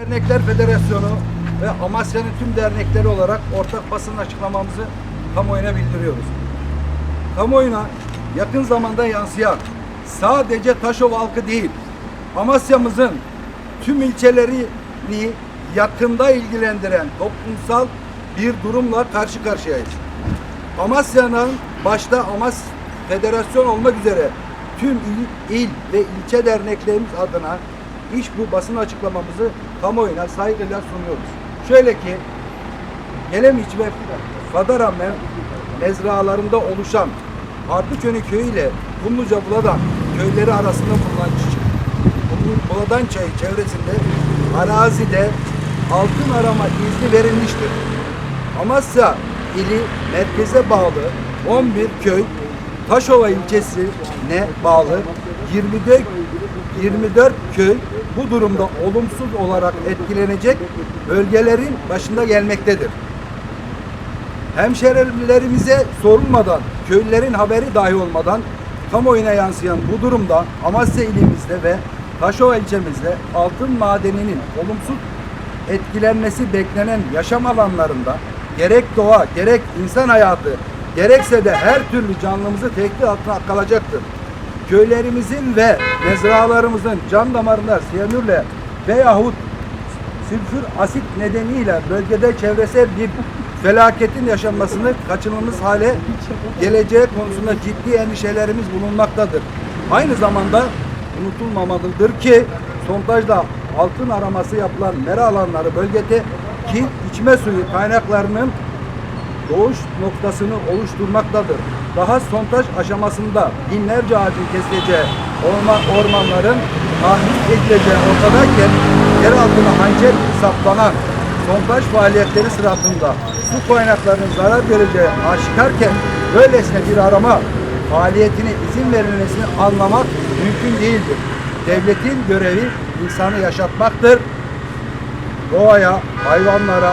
Dernekler Federasyonu ve Amasya'nın tüm dernekleri olarak ortak basın açıklamamızı kamuoyuna bildiriyoruz. Kamuoyuna yakın zamanda yansıyan sadece Taşova halkı değil, Amasya'mızın tüm ilçelerini yakında ilgilendiren toplumsal bir durumla karşı karşıyayız. Amasya'nın başta Amas Federasyon olmak üzere tüm il, il ve ilçe derneklerimiz adına iş bu basın açıklamamızı kamuoyuna saygıyla sunuyoruz. Şöyle ki Gelemiç ve Fadara me- mezralarında oluşan Ardıçönü köyü ile Kumluca Buladan köyleri arasında bulunan Buladan çayı çevresinde arazide altın arama izni verilmiştir. Amasya ili merkeze bağlı 11 köy Taşova ilçesine bağlı 24 24 köy bu durumda olumsuz olarak etkilenecek bölgelerin başında gelmektedir. Hemşerilerimize sorulmadan, köylülerin haberi dahi olmadan kamuoyuna yansıyan bu durumda Amasya ilimizde ve Taşova ilçemizde altın madeninin olumsuz etkilenmesi beklenen yaşam alanlarında gerek doğa, gerek insan hayatı, gerekse de her türlü canlımızı tehdit altına kalacaktır. Köylerimizin ve mezralarımızın can damarında siyanürle veyahut sülfür asit nedeniyle bölgede çevresel bir felaketin yaşanmasını kaçınılmaz hale geleceği konusunda ciddi endişelerimiz bulunmaktadır. Aynı zamanda unutulmamalıdır ki sondajda altın araması yapılan mera alanları bölgede ki içme suyu kaynaklarının doğuş noktasını oluşturmaktadır. Daha sondaj aşamasında binlerce ağacın kesileceği orman, ormanların tahrik edileceği ortadayken yer altına hançer saplanan sondaj faaliyetleri sırasında su kaynaklarının zarar göreceği aşikarken böylesine bir arama faaliyetine izin verilmesini anlamak mümkün değildir. Devletin görevi insanı yaşatmaktır doğaya, hayvanlara,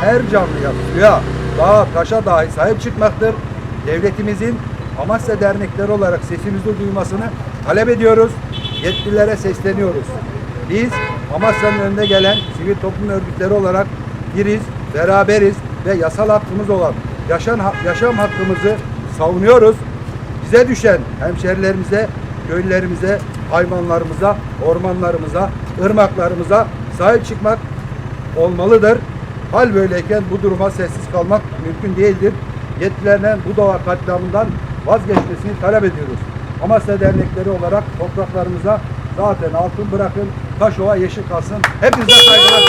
her canlıya, suya, dağa, taşa dahi sahip çıkmaktır. Devletimizin Amasya dernekleri olarak sesimizi duymasını talep ediyoruz. Yetkililere sesleniyoruz. Biz Amasya'nın önünde gelen sivil toplum örgütleri olarak biriz, beraberiz ve yasal hakkımız olan yaşam, yaşam hakkımızı savunuyoruz. Bize düşen hemşerilerimize, köylülerimize, hayvanlarımıza, ormanlarımıza, ırmaklarımıza sahip çıkmak olmalıdır. Hal böyleyken bu duruma sessiz kalmak mümkün değildir. Yetkililerinden bu dava katliamından vazgeçmesini talep ediyoruz. Amasya dernekleri olarak topraklarımıza zaten altın bırakın, taş ova yeşil kalsın. Hepinize saygılar.